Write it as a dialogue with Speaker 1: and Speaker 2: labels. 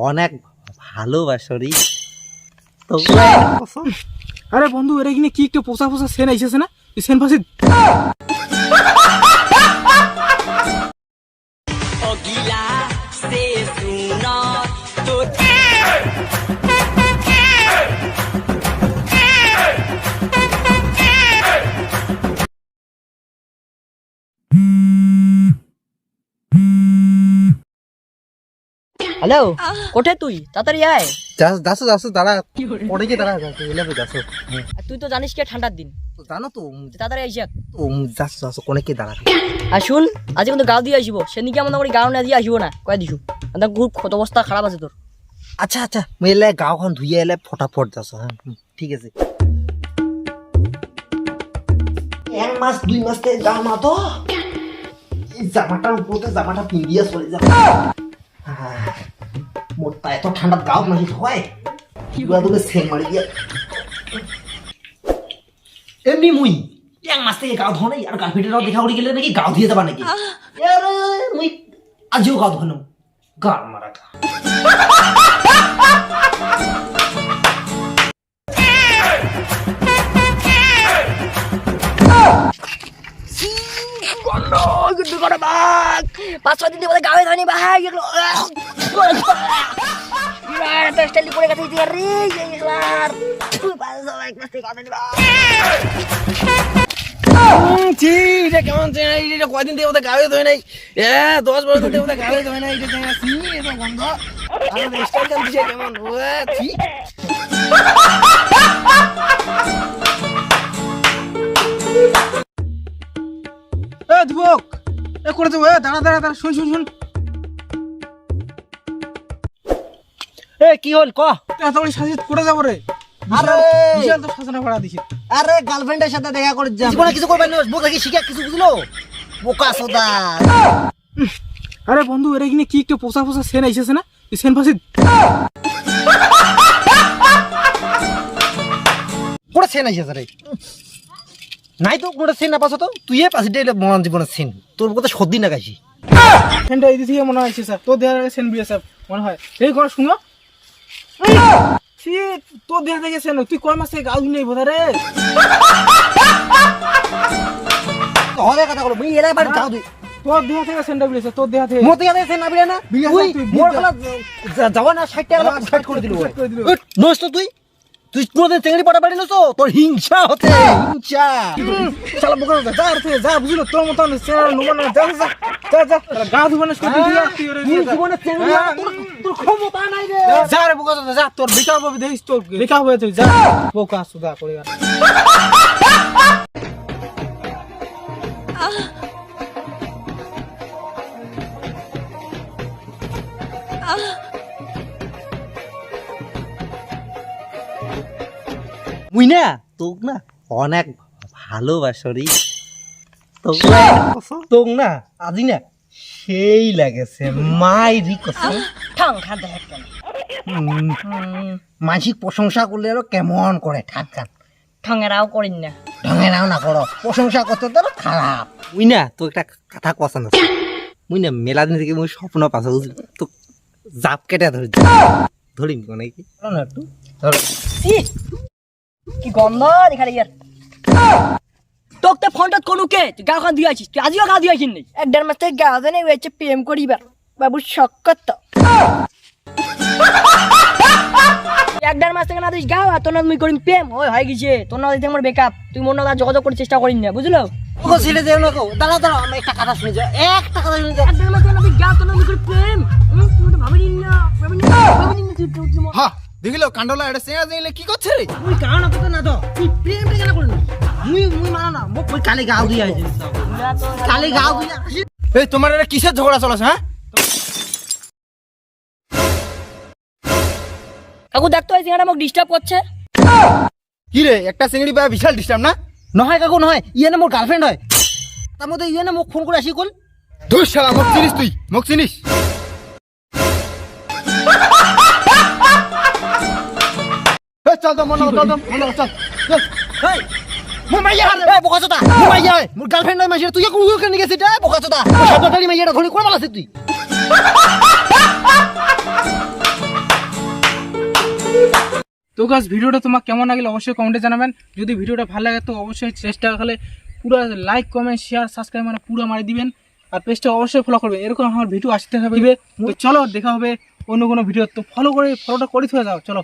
Speaker 1: অনেক ভালোবাসরি তো
Speaker 2: আরে বন্ধু, এরা কিনে কি একটু পোষা পোষা সেন আইসেছে না? সেন ফাঁসি
Speaker 3: হ্যালো কোঠে তুই? তাড়াতাড়ি আয়।
Speaker 1: যাচ্ছ যাচ্ছ দাঁড়া। পরে গিয়ে দাঁড়া এলাবে যাচ্ছ
Speaker 3: তুই তো জানিস কি ঠান্ডার দিন।
Speaker 1: জানো তো
Speaker 3: তাড়াতাড়ি আইসা
Speaker 1: তো যাচ্ছ যাচ্ছ কোনে কি দাঁড়া।
Speaker 3: আর শুন আজকে কিন্তু গাও দিয়ে আসিব। সেদিকে আমাদের করে গাও না দিয়ে আসিব না। কয়ে দিছু আমাদের খুব ক্ষত অবস্থা খারাপ আছে তোর।
Speaker 1: আচ্ছা আচ্ছা মই এলে গাঁওখন ধুই এলে ফটাফট যাচ্ছ হ্যাঁ ঠিক আছে। এক মাস দুই মাস যাও তো। জামাটার উপরতে জামাটা পিন্দিয়া চলে যাও তা এত ঠান্ডা গাও নাকি হয়। পুরা তোকে সেন মারি দিয়া। এমনি মুই এক মাস থেকে গাও ধোনে আর গার্লফ্রেন্ডেরাও দেখা উড়ি গেলে নাকি গাও ধুয়ে যাবা নাকি? আরে মুই আজিও গাও ধোনো। গান মারা গা
Speaker 3: পাঁচ ছয় দিন দিয়ে গাওয়ে ধরেনি ভাই এগুলো স্টাইল করে গেছে রে এগুলার
Speaker 2: কেমন এটা কয়দিন থেকে ওদের গায়ে ধরে নাই? এ, দশ বারো দিন থেকে ওদের গায়ে ধরে নাই এ করে দেবো দাঁড়া দাঁড়া দাঁড়া শুন শুন শুন।
Speaker 1: এ কি হল? ক?
Speaker 2: এত বড় সাজি করে যাব রে।
Speaker 1: আরে!
Speaker 2: বিশাল তো সাজানো ভাড়া দিছি
Speaker 1: আরে গার্লফ্রেন্ডের সাথে দেখা করে যা জীবনে কিছু করবে না বোকা কি শিখা কিছু বুঝলো? বোকা সোদা।
Speaker 2: আরে বন্ধু এরা কিনে কি একটু পোষা পোষা সেন আইসেছে না? সেন ফাঁসি
Speaker 1: কোটা সেন আইছে রে। নাই তো? কোটা সেন না তো তুই পাশে ডেলে মন জীবনের সেন তোর কথা সর্দি না গাইছি
Speaker 2: এই থেকে মনে স্যার তোর দেহার আগে সেন বিয়ে স্যার মনে হয়। এই করে শুনো। তোর দেহা থেকে সেন তুই কয় মাস গাও নেই বোধ রে
Speaker 1: কথা বলো মুই এরা বাড়ি গাও দুই
Speaker 2: তোর দেহা থেকে সেনটা বিয়েছে তোর দেহা থেকে
Speaker 1: মতে গেলে সেন না। বিলে না
Speaker 2: বিয়ে
Speaker 1: তুই
Speaker 2: তুই
Speaker 1: মোর গলা যাওয়া না সাইড টাকা সাইড করে দিল।
Speaker 2: side করে দিল।
Speaker 1: নষ্ট তুই। তুই কোনোদিন চেঙ্গড়ি পাটা পারি তো তোর হিংসা হতে হিংসা
Speaker 2: শালা বোকা যা আর থেকে যা বুঝলো তোর মতো সেন নুমান না যা যা যা যা গা ধুবে না শুধু তুই তুই
Speaker 1: তুই। জীবনে চেঙ্গড়ি
Speaker 2: হ্যাঁ।
Speaker 1: তোর ক্ষমতা নাই রে
Speaker 2: যা রে বোকা যা তোর বিকা হবে দেখিস তোর বিকা হবে তুই যা বোকা সুদা করে
Speaker 1: মুই না তোক না অনেক ভালোবাসরি তোক তোক না আজি না সেই লাগেছে মাইরি কসম।
Speaker 3: ঠাং খান দেখ
Speaker 1: মানসিক প্রশংসা করলে আরও কেমন করে ঠাক খান।
Speaker 3: ঠঙেরাও করিন না।
Speaker 1: ঢঙে নাও না করো প্রশংসা করতে তো খারাপ। মুই না তো একটা কথা কষা না মুই না মেলা দিন থেকে মুই স্বপ্ন পাশা বুঝলি? তো জাপ কেটে ধরি ধরিম কোন কি? ধরো না একটু। ধরো।
Speaker 3: কি গন্ধ? দেখালে ইয়ার। তোক তো ফোনটা কোন কে? তুই গাও খান দিয়ে আছিস। তুই আজিও গাও দিয়ে আছিস নেই এক দেড় মাস থেকে গাও দেনে হয়েছে প্রেম করিবার বাবু শক্কত তো এক দেড় মাস থেকে না তুই গাও আর তোর না মুই করিম প্রেম। ওই হয়ে গেছে। তোর না দিতে আমার বেকআপ তুই মনে না যোগাযোগ করার চেষ্টা করিস না বুঝলো?
Speaker 1: ওগো ছেলে দেও না গো দাঁড়া দাঁড়া আমি একটা কথা শুনে যাও। একটা কথা শুনে যাও।
Speaker 3: এক দেড় মাস থেকে না তুই গাও তোর না মুই করি প্রেম। হুম, তুই তো ভাবিনি না ভাবিনি না তুই তুই তুই-
Speaker 2: হা দেখিল কাণ্ডলা এটা সেয়া দিলে কি করছে রে?
Speaker 1: মুই গাও না তো না তো তুই প্রেমটা কেন করলি মুই মুই মানা না মোক কই কালি গাও দিয়া আইছিস কালি গাও দিয়া
Speaker 2: এই তোমার এটা কিসের ঝগড়া চলেছে হ্যাঁ
Speaker 3: কাকু দেখতো এই সিঙ্গাটা আমাকে ডিস্টার্ব করছে।
Speaker 2: কি রে একটা চিংড়ি পায় বিশাল ডিস্টার্ব না?
Speaker 1: নহয় কাকু নহয় ইয়ে না মোর গার্লফ্রেন্ড হয়। তার মধ্যে ইয়ে না মোক ফোন করে আসি কল
Speaker 2: তুই শালা মোক চিনিস তুই মোক চিনিস। চল তো মনে চল তো মনে চল। চল
Speaker 1: এই মোর মাইয়া এই বোকা চোদা। মোর মাইয়া মোর গার্লফ্রেন্ড মাইয়া তুই কোন কোন গেছিস এটা বোকা সাতটারি মাইয়াটা ঘড়ি কোন মালাছিস তুই।
Speaker 2: তো গাছ ভিডিওটা তোমার কেমন লাগলে অবশ্যই কমেন্টে জানাবেন। যদি ভিডিওটা ভালো লাগে তো অবশ্যই চেষ্টা করলে পুরো লাইক কমেন্ট শেয়ার সাবস্ক্রাইব মানে পুরো মারি দিবেন। আর পেজটা অবশ্যই ফলো করবেন এরকম আমার ভিডিও আসতে হবে তো চলো দেখা হবে অন্য কোনো ভিডিও তো ফলো করে ফলোটা করে থয়ে যাও। চলো।